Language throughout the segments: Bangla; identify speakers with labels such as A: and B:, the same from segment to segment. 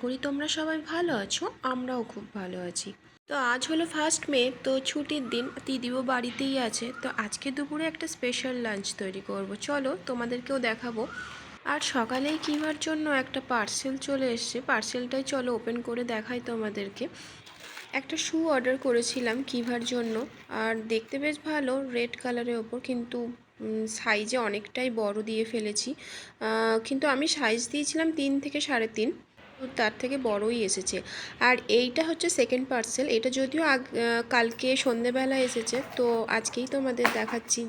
A: করি তোমরা সবাই ভালো আছো? আমরাও খুব ভালো আছি। তো আজ হলো ফার্স্ট মে, তো ছুটির দিন দিদিও বাড়িতেই আছে। তো আজকে দুপুরে একটা স্পেশাল লাঞ্চ তৈরি করব। চলো তোমাদেরকেও দেখাবো। আর সকালেই কিবার জন্য একটা পার্সেল চলে এসছে। পার্সেলটাই চলো ওপেন করে দেখাই তোমাদেরকে। একটা শু অর্ডার করেছিলাম কিভার জন্য। আর দেখতে বেশ ভালো রেড কালারের ওপর। কিন্তু সাইজে অনেকটাই বড় দিয়ে ফেলেছি। কিন্তু আমি সাইজ দিয়েছিলাম তিন থেকে সাড়ে তিন। তার থেকে বড়ই এসেছে। আর এইটা হচ্ছে সেকেন্ড পার্সেল এটা যদিও কালকে সন্ধেবেলা এসেছে, তো আজকেই তোমাদের দেখাচ্ছি।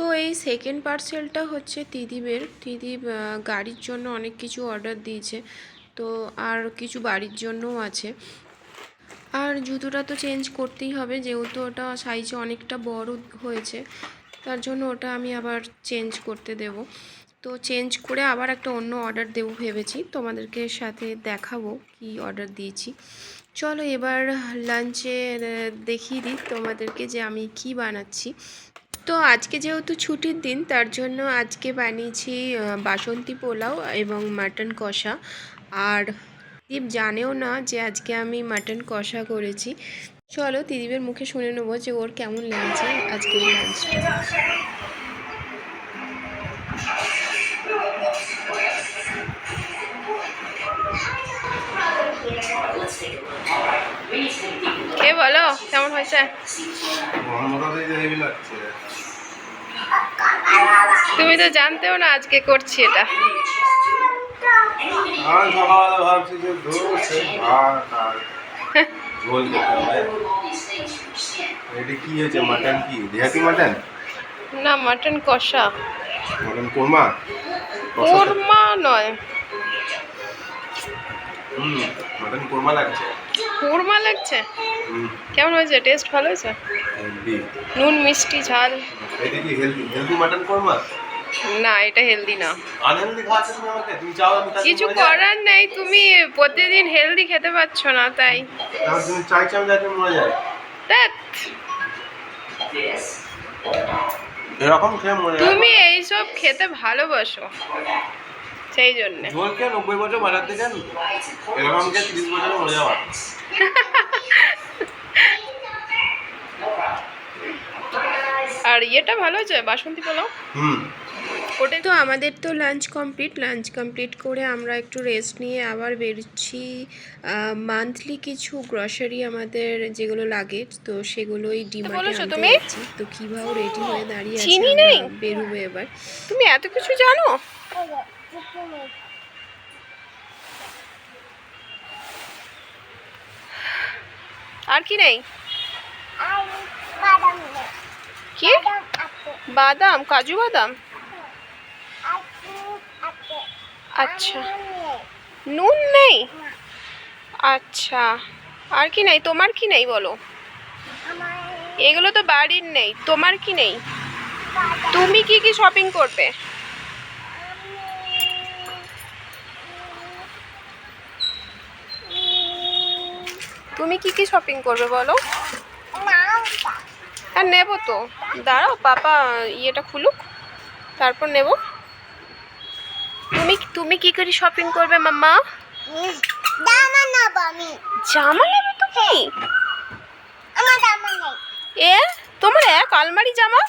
A: তো এই সেকেন্ড পার্সেলটা হচ্ছে দিদিবের দিদি গাড়ির জন্য অনেক কিছু অর্ডার দিয়েছে। তো আর কিছু বাড়ির জন্যও আছে। আর জুতোটা তো চেঞ্জ করতেই হবে, যেহেতু ওটা সাইজে অনেকটা বড় হয়েছে, তার জন্য ওটা আমি আবার চেঞ্জ করতে দেব। তো চেঞ্জ করে আবার একটা অন্য অর্ডার দেবো ভেবেছি, তোমাদেরকে সাথে দেখাবো কি অর্ডার দিয়েছি। চলো এবার লাঞ্চে দেখিয়ে দিই তোমাদেরকে যে আমি কি বানাচ্ছি। তো আজকে যেহেতু ছুটির দিন, তার জন্য আজকে বানিয়েছি বাসন্তী পোলাও এবং মাটন কষা। আর দীপ জানেও না যে আজকে আমি মাটন কষা করেছি। চলো দিদিবের মুখে শুনে নেব যে ওর কেমন লাগছে আজকে লাঞ্চটা। কে বলো কেমন হয়েছে? তুমি তো জানতেও না আজকে করছি এটা। না মাটন কষা।
B: মাটন কোরমা?
A: কোরমা নয়।
B: হুম মাটন কোরমা লাগছে।
A: কোরমা লাগছে? কেমন হয়েছে? টেস্ট ভালো হয়েছে? নুন মিষ্টি ঝাল।
B: এটা কি হেলদি হেলদি মাটন কোরমা?
A: না এটা হেলদি না। কিছু করার নেই তুমি প্রতিদিন হেলদি খেতে পারছ না তাই।
B: তুমি
A: এইসব খেতে ভালোবাসো। সেই জন্যে।
B: ঝোল খেয়ে নব্বই বছর বাজার থেকে এরকম খেয়ে তিরিশ বছরে মরে যাওয়া
A: আর ইয়েটা ভালো হয়েছে? বাসন্তী পোলাও?
B: হুম।
A: ওটা তো আমাদের তো লাঞ্চ কমপ্লিট লাঞ্চ কমপ্লিট করে আমরা একটু রেস্ট নিয়ে আবার বেরোচ্ছি। মান্থলি কিছু গ্রসারি আমাদের যেগুলো লাগে তো সেগুলোই
C: বলেছ
A: আনতে তো কীভাবে রেডি হয়ে দাঁড়িয়ে আছি বেরোবো এবার।
C: তুমি এত কিছু জানো? আর কি নেই? কি? বাদাম, কাজু বাদাম? আচ্ছা। নুন নেই? আচ্ছা। আর কি নেই? তোমার কি নেই বলো? এগুলো তো বাড়ির নেই। তোমার কি নেই? তুমি কি কি শপিং করবে? তুমি কি কি শপিং করবে বলো? হ্যাঁ নেব তো। দাঁড়াও পাপা ইয়েটা খুলুক। তারপর নেব। তুমি তুমি কি করে শপিং করবে মাম্মা?
D: দামা নেব আমি।
C: জামা নেবে তুমি
D: আমার দামা নেই।
C: এ তোমার এক আলমারি জামা?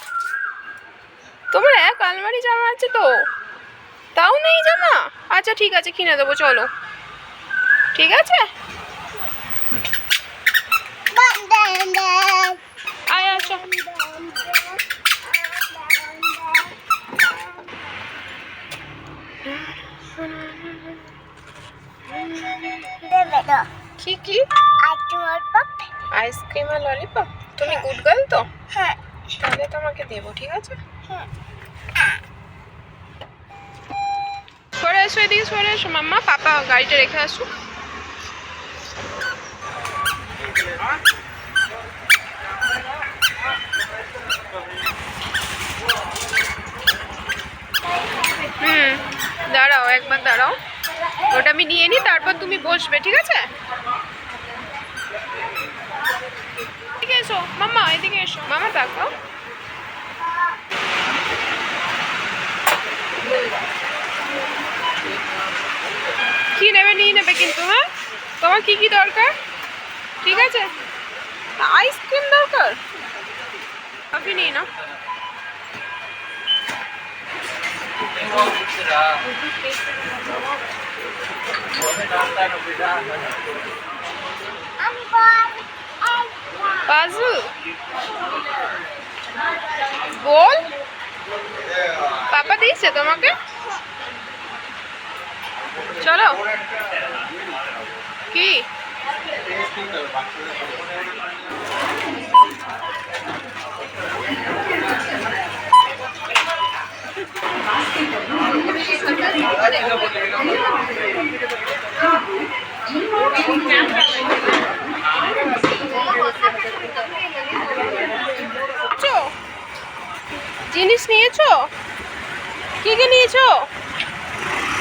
C: তোমার এক আলমারি জামা আছে তো? তাও নেই জামা? আচ্ছা ঠিক আছে কিনে দেবো চলো। ঠিক আছে? আয় আচ্ছা কি? কি আইসক্রিম আর ললিপপ তুমি গুড গার্ল তো?
D: হ্যাঁ।
C: তাহলে তোমাকে দেবো ঠিক আছে? সরে এসো এদিকে সরে এসো। মাম্মা পাপা গাড়িটা রেখে আসুক হুম দাঁড়াও, একবার দাঁড়াও। ওটা আমি নিয়ে নিই তারপর তুমি বসবে, ঠিক আছে? এদিকে এসো, মাম্মা, এদিকে এসো। মামা তাকাও। কি নেবে, নিয়ে নেবে কিন্তু হ্যাঁ? তোমার কি কি দরকার? ঠিক আছে? আইসক্রিম দরকার? কফি নিয়ে নাও
D: বল
C: বল। পাপা দিয়েছে তোমাকে? চলো। কি নিয়েছো? জিনিস নিয়েছো কি কি নিয়েছো?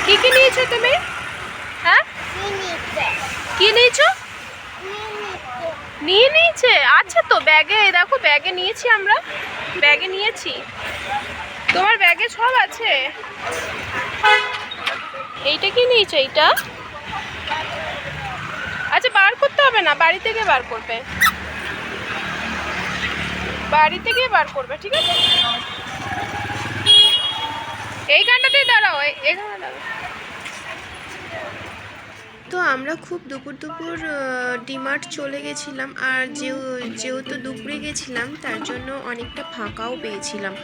C: কি কি নিয়েছো তুমি? হ্যাঁ? কি নিয়েছো? নিয়ে নিয়েছে। আচ্ছা তো, ব্যাগে দেখো, ব্যাগে নিয়েছি আমরা। ব্যাগে নিয়েছি। তোমার ব্যাগে সব আছে? এইটা কি নিয়েছো, এইটা? আচ্ছা বার করতে হবে না বাড়ি থেকে বার করবে। বাড়ি থেকে বার করবে, ঠিক আছে? এইখানটাতেই দাঁড়াও এখানে দাঁড়াও।
A: তো আমরা খুব দুপুর দুপুর ডিমার্ট চলে গেছিলাম, আর যেহেতু দুপুরে গেছিলাম, তার জন্য অনেকটা ফাঁকাও পেয়েছিলাম।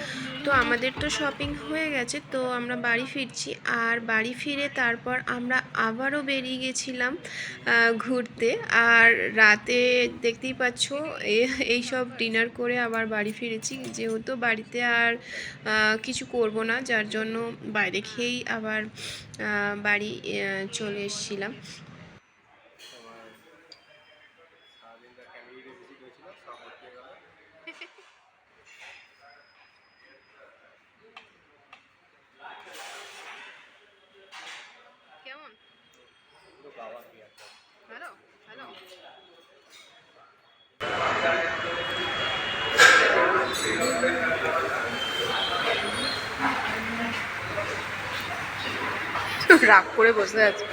A: তো আমাদের তো শপিং হয়ে গেছে, তো আমরা বাড়ি ফিরছি। আর বাড়ি ফিরে তারপর আমরা আবারও বেরিয়ে গেছিলাম ঘুরতে। আর রাতে দেখতেই পাচ্ছ, এ- এইসব ডিনার করে আবার বাড়ি ফিরেছি। যেহেতু বাড়িতে আর কিছু করব না, যার জন্য বাইরে খেয়েই আবার বাড়ি চলে এসেছিলাম
C: কেমন ভালো ভালো রাগ করে বসে আছে।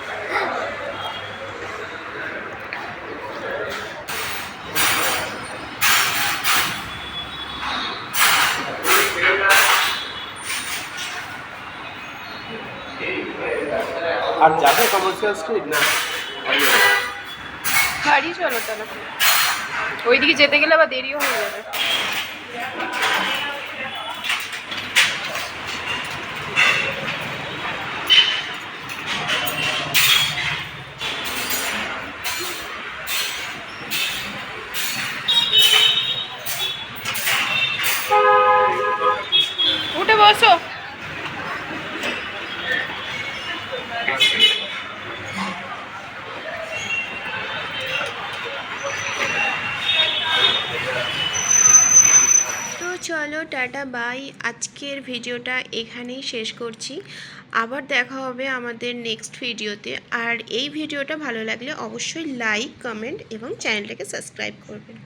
B: আর যাবে কমার্শিয়াল স্ট্রিট না।
C: বাড়ি চলো তাহলে। ওইদিকে যেতে গেলে আবার দেরিও হয়ে যাবে উঠে বসো
A: তো চলো, টাটা, বাই। আজকের ভিডিওটা এখানেই শেষ করছি। আবার দেখা হবে আমাদের নেক্সট ভিডিওতে। আর এই ভিডিওটা ভালো লাগলে অবশ্যই লাইক কমেন্ট এবং চ্যানেলটাকে সাবস্ক্রাইব করবেন।